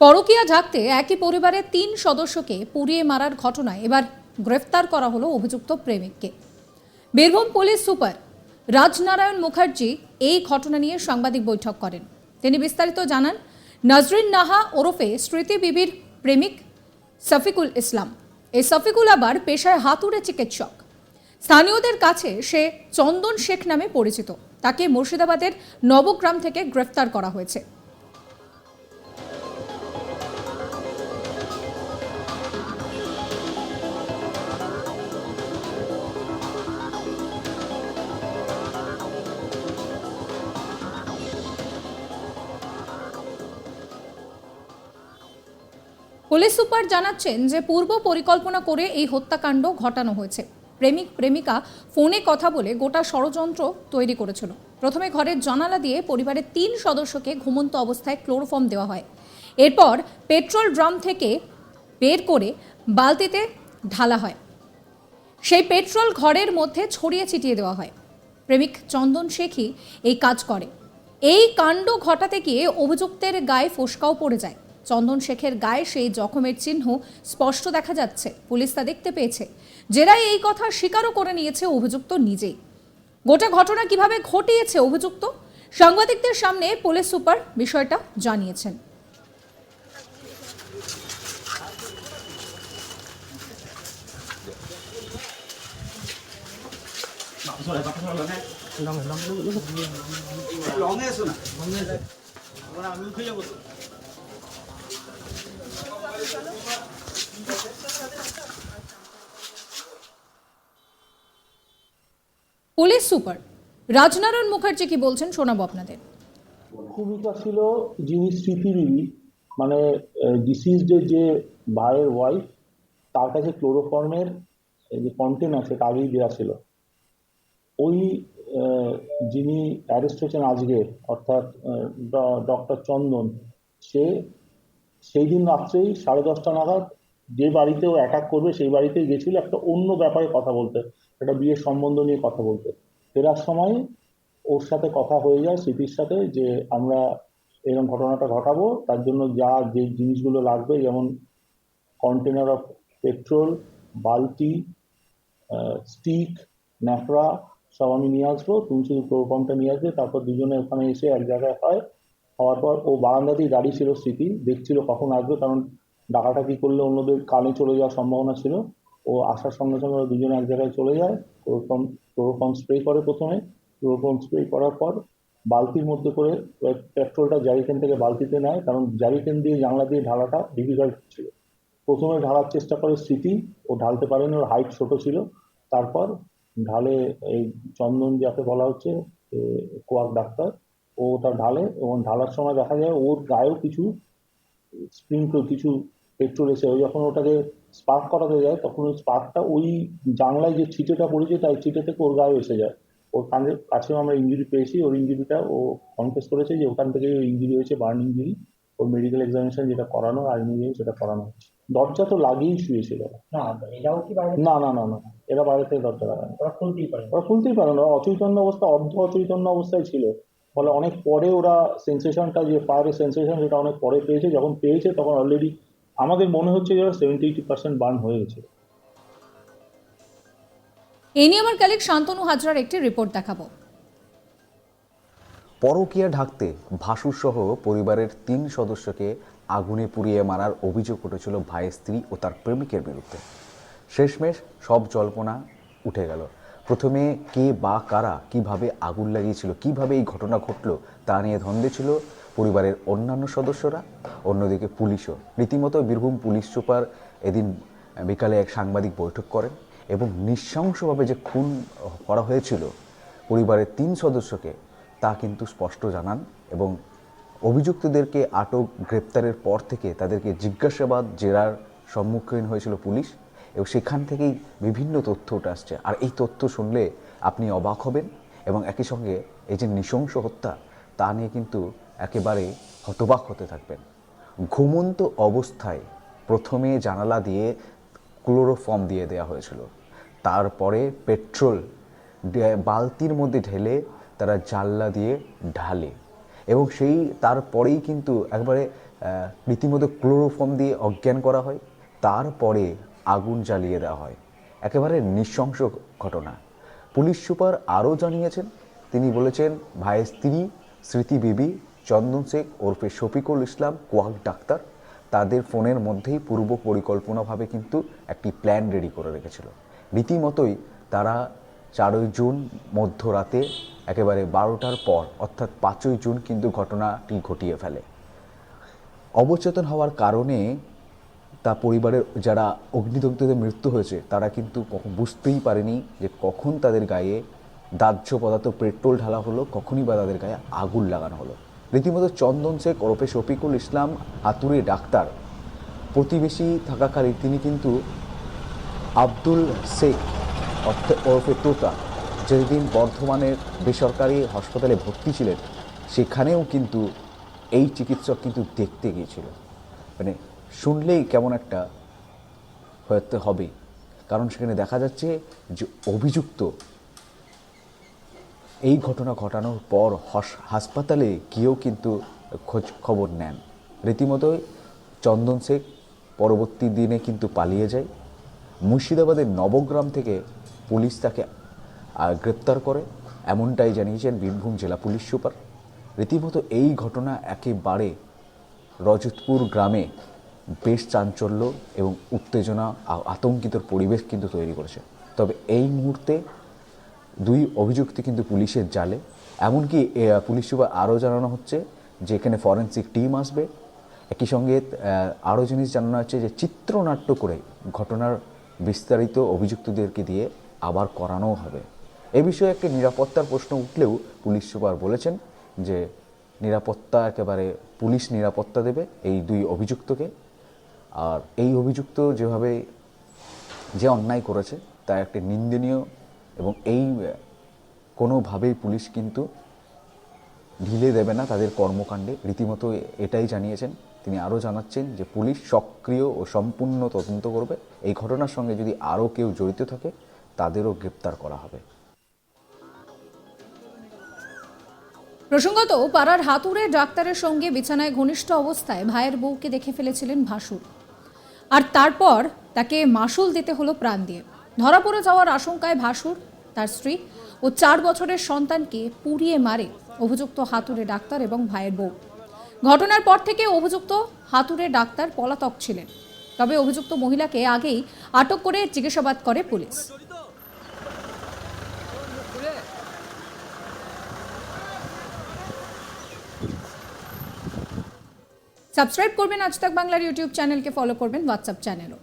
পরকীয়া ঢাকতে একই পরিবারের তিন সদস্যকে পুড়িয়ে মারার ঘটনায় এবার গ্রেফতার করা হলো অভিযুক্ত প্রেমিককে। বীরভূম পুলিশ সুপার রাজনারায়ণ মুখার্জি এই ঘটনা নিয়ে সাংবাদিক বৈঠক করেন। তিনি বিস্তারিত জানান, নজরিন নাহা ওরফে স্মৃতি বিবির প্রেমিক সফিকুল ইসলাম। এই সফিকুল আবার পেশায় হাতুড়ে চিকিৎসক। স্থানীয়দের কাছে সে চন্দন শেখ নামে পরিচিত। তাকে মুর্শিদাবাদের নবগ্রাম থেকে গ্রেফতার করা হয়েছে। পুলিশ সুপার জানাচ্ছেন যে পূর্ব পরিকল্পনা করে এই হত্যাকাণ্ড ঘটানো হয়েছে। প্রেমিক, প্রেমিকা ফোনে কথা বলে গোটা ষড়যন্ত্র তৈরি করেছিল। প্রথমে ঘরের জানালা দিয়ে পরিবারের তিন সদস্যকে ঘুমন্ত অবস্থায় ক্লোরোফর্ম দেওয়া হয়। এরপর পেট্রোল ড্রাম থেকে বের করে বালতিতে ঢালা হয়। সেই পেট্রোল ঘরের মধ্যে ছড়িয়ে ছিটিয়ে দেওয়া হয়। প্রেমিক চন্দন শেখই এই কাজ করে। এই কাণ্ড ঘটাতে গিয়ে অভিযুক্তের গায়ে ফোসকাও পড়ে যায়। চন্দন শেখের গায়ে সেই জখমের চিহ্ন স্পষ্ট দেখা যাচ্ছে। পুলিশ তা দেখতে পেয়েছে। জেরায় এই কথা স্বীকারও করে নিয়েছে অভিযুক্ত নিজেই। গোটা ঘটনা কীভাবে ঘটিয়েছে অভিযুক্ত? সাংবাদিকদের সামনে পুলিশ সুপার বিষয়টা জানিয়েছেন। আমরা আমি উঠে যাব তো পুলিশ সুপার। রাজনারায়ণ মুখার্জি কি বলছেন শোনাবো আপনাদের। ভূমিকা ছিল যিনি স্মৃতিবিবি মানে ডিসিজডের যে ভাইয়ের ওয়াইফ তার কাছে ক্লোরোফর্মের যে কন্টেন আছে তা আগেই দেওয়া ছিল। ওই যিনি অ্যারেস্ট হয়েছেন আজকে, অর্থাৎ ডক্টর চন্দন, সে, সেই দিন রাত্রেই সাড়ে দশটা নাগাদ যে বাড়িতে ও অ্যাটাক করবে, সেই বাড়িতেই গেছিল একটা অন্য ব্যাপারে কথা বলতে, একটা বিয়ের সম্বন্ধ নিয়ে কথা বলতে। ফেরার সময় ওর সাথে কথা হয়ে যায় স্মৃতির সাথে যে আমরা এরকম ঘটনাটা ঘটাবো, তার জন্য যা যে জিনিসগুলো লাগবে, যেমন কন্টেনার অফ পেট্রোল বালতি স্টিক ন্যাকড়া, সব আমি নিয়ে আসব তুমি শুধু ক্লোরোফর্মটা নিয়ে আসবে, তারপর দুজনে ওখানে এসে এক জায়গায় হয়, হওয়ার পর ও বারান্দাতেই দাঁড়িয়ে ছিল স্মৃতি, দেখছিল কখন আসবে, কারণ ডাকাটাকি করলে অন্যদের কানে চলে যাওয়ার সম্ভাবনা ছিল। ও আসার সঙ্গে সঙ্গে ওরা দুজনে এক জায়গায় চলে যায়। ক্লোরোফর্ম ক্লোরোফর্ম স্প্রে করে প্রথমে। ক্লোরোফর্ম স্প্রে করার পর বালতির মধ্যে করে পেট্রোলটা জারিকেন থেকে বালতিতে নেয়, কারণ জারিকেন দিয়ে জানলা দিয়ে ঢালাটা ডিফিকাল্ট ছিল। প্রথমে ঢালার চেষ্টা করে স্মৃতি ও ঢালতে পারেনি, ওর হাইট ছোট ছিল। তারপর ঢালে এই চন্দন যাকে বলা হচ্ছে কোয়াক ডাক্তার, ও ওটা ঢালে এবং ঢালার সময় দেখা যায় ওর গায়েও কিছু স্প্রিঙ্কল কিছু পেট্রোল এসে যখন ওটাকে স্পার্ক করাতে যায় তখন ওই স্পার্কটা ওই জানলায় যে ছিটেটা পড়েছে তাই ছিটে থেকে ওর গায়ে এসে যায়। ওর কানের কাছেও আমরা ইঞ্জুরি পেয়েছি। ওর ইঞ্জুরিটা ও কনফেস করেছে যে ওখান থেকে ওই ইঞ্জুরি হয়েছে বার্ন ইঞ্জুরি ওর মেডিকেল এক্সামিনেশন যেটা করানো আর ইঞ্জুরি সেটা করানো হচ্ছে। দরজা তো লাগিয়েই শুয়েছিল। না না না না না এরা বাইরে থেকে দরজা লাগানো ওরা খুলতেই পারে ওরা খুলতেই পারে না অচৈতন্য অবস্থা অর্ধ অচৈতন্য অবস্থায় ছিল। ফলে অনেক পরে ওরা সেন্সেশনটা যে ফায়ারের সেন্সেশন সেটা অনেক পরে পেয়েছে। যখন পেয়েছে তখন অলরেডি আমাদের মনে হচ্ছে যে সেভেন্টি এইটি পার্সেন্ট বার্ন হয়ে গেছে। এই নিয়ে আমার কালেক শান্তনু হাজরার একটি রিপোর্ট দেখাবো। পরকীয়া ঢাকতে ভাসুরসহ পরিবারের তিন সদস্যকে আগুনে পুড়িয়ে মারার অভিযোগ উঠেছিল ভাইয়ের স্ত্রী ও তার প্রেমিকের বিরুদ্ধে। শেষমেশ সব জল্পনা উঠে গেল। প্রথমে কে বা কারা কীভাবে আগুন লাগিয়েছিল কীভাবে এই ঘটনা ঘটলো তা নিয়ে ধন্দে ছিল পরিবারের অন্যান্য সদস্যরা, অন্যদিকে পুলিশও। রীতিমতো বীরভূম পুলিশ সুপার এদিন বিকালে এক সাংবাদিক বৈঠক করেন এবং নৃশংসভাবে যে খুন করা হয়েছিল পরিবারের তিন সদস্যকে, তা কিন্তু স্পষ্ট জানান এবং অভিযুক্তদেরকে আটক গ্রেপ্তারের পর থেকে তাদেরকে জিজ্ঞাসাবাদ, জেরার সম্মুখীন হয়েছিল পুলিশ এবং সেখান থেকেই বিভিন্ন তথ্য উঠে আসছে। আর এই তথ্য শুনলে আপনি অবাক হবেন এবং একই সঙ্গে এই যে নৃশংস হত্যা, তা নিয়ে কিন্তু একেবারে হতবাক হতে থাকবেন। ঘুমন্ত অবস্থায় প্রথমে জানালা দিয়ে ক্লোরোফর্ম দিয়ে দেওয়া হয়েছিল। তারপরে পেট্রোল বালতির মধ্যে ঢেলে তারা জানলা দিয়ে ঢালে এবং সেই, তারপরেই কিন্তু একবারে রীতিমতো ক্লোরোফর্ম দিয়ে অজ্ঞান করা হয়। তারপরে আগুন জ্বালিয়ে দেওয়া হয়। একেবারে নৃশংস ঘটনা। পুলিশ সুপার আরও জানিয়েছেন, তিনি বলেছেন, ভাইয়ের স্ত্রী, স্মৃতি বিবি চন্দন শেখ ওরফে শফিকুল ইসলাম কোয়াক ডাক্তার, তাদের ফোনের মধ্যেই পূর্ব পরিকল্পনাভাবে কিন্তু একটি প্ল্যান রেডি করে রেখেছিল। রীতিমতোই তারা চারই জুন মধ্যরাতে একেবারে বারোটার পর, অর্থাৎ পাঁচই জুন কিন্তু ঘটনাটি ঘটিয়ে ফেলে। অবচেতন হওয়ার কারণে তা পরিবারের যারা অগ্নিদগ্ধদের মৃত্যু হয়েছে, তারা কিন্তু কখন বুঝতেই পারেনি যে কখন তাদের গায়ে দাহ্য পদার্থ, পেট্রোল ঢালা হলো, কখনই বা তাদের গায়ে আগুন লাগানো হলো। রীতিমতো চন্দন শেখ ওরফে শফিকুল ইসলাম আতুরে ডাক্তার। প্রতিবেশী থাকাকালীন তিনি কিন্তু আব্দুল শেখ ওরফে তোতা, যেদিন বর্ধমানের বেসরকারি হাসপাতালে ভর্তি ছিলেন, সেখানেও কিন্তু এই চিকিৎসক কিন্তু দেখতে গিয়েছিল। মানে শুনলেই কেমন একটা হতে হবে। কারণ সেখানে দেখা যাচ্ছে যে অভিযুক্ত এই ঘটনা ঘটানোর পর হস- হাসপাতালে গিয়েও কিন্তু খোঁজ খবর নেন। রীতিমতোই চন্দন শেখ পরবর্তী দিনে কিন্তু পালিয়ে যায়। মুর্শিদাবাদের নবগ্রাম থেকে পুলিশ তাকে গ্রেপ্তার করে। এমনটাই জানিয়েছেন বীরভূম জেলা পুলিশ সুপার। রীতিমতো এই ঘটনা একেবারে রজতপুর গ্রামে বেশ চাঞ্চল্য এবং উত্তেজনা আতঙ্কিত পরিবেশ কিন্তু তৈরি করেছে। তবে এই মুহূর্তে দুই অভিযুক্ত কিন্তু পুলিশের জালে। এমনকি পুলিশ সুপার আরও জানানো হচ্ছে যে এখানে ফরেন্সিক টিম আসবে। একই সঙ্গে আরও জিনিস জানানো হচ্ছে যে চিত্রনাট্য করে ঘটনার বিস্তারিত অভিযুক্তদেরকে দিয়ে আবার করানোও হবে। এ বিষয়ে একটি নিরাপত্তার প্রশ্ন উঠলেও পুলিশ সুপার বলেছেন যে নিরাপত্তা একেবারে পুলিশ নিরাপত্তা দেবে এই দুই অভিযুক্তকে। আর এই অভিযুক্ত যেভাবে যে অন্যায় করেছে তা একটি নিন্দনীয় এবং এই কোনোভাবেই পুলিশ কিন্তু ঢিলে দেবে না তাদের কর্মকাণ্ডে। রীতিমতো এটাই জানিয়েছেন। তিনি আরও জানাচ্ছেন যে পুলিশ সক্রিয় ও সম্পূর্ণ তদন্ত করবে। এই ঘটনার সঙ্গে যদি আরও কেউ জড়িত থাকে, তাদেরও গ্রেপ্তার করা হবে। প্রসঙ্গত, পাড়ার হাতুড়ে ডাক্তারের সঙ্গে বিছানায় ঘনিষ্ঠ অবস্থায় ভাইয়ের বউকে দেখে ফেলেছিলেন ভাসুর। আর তারপর তাকে মাসুল দিতে হলো প্রাণ দিয়ে। ধরা পড়ে যাওয়ার আশঙ্কায় ভাসুর তার স্ত্রী ও চার বছরের সন্তানকে পুড়িয়ে মারে অভিযুক্ত হাতুড়ে ডাক্তার এবং ভাইয়ের বউ। ঘটনার পর থেকে অভিযুক্ত হাতুড়ে ডাক্তার পলাতক ছিলেন। তবে অভিযুক্ত মহিলাকে আগেই আটক করে জিজ্ঞাসাবাদ করে পুলিশ। সাবস্ক্রাইব করবেন আজ তাক বাংলার ইউটিউব চ্যানেলকে, ফলো করবেন হোয়াটসঅ্যাপ চ্যানেলও।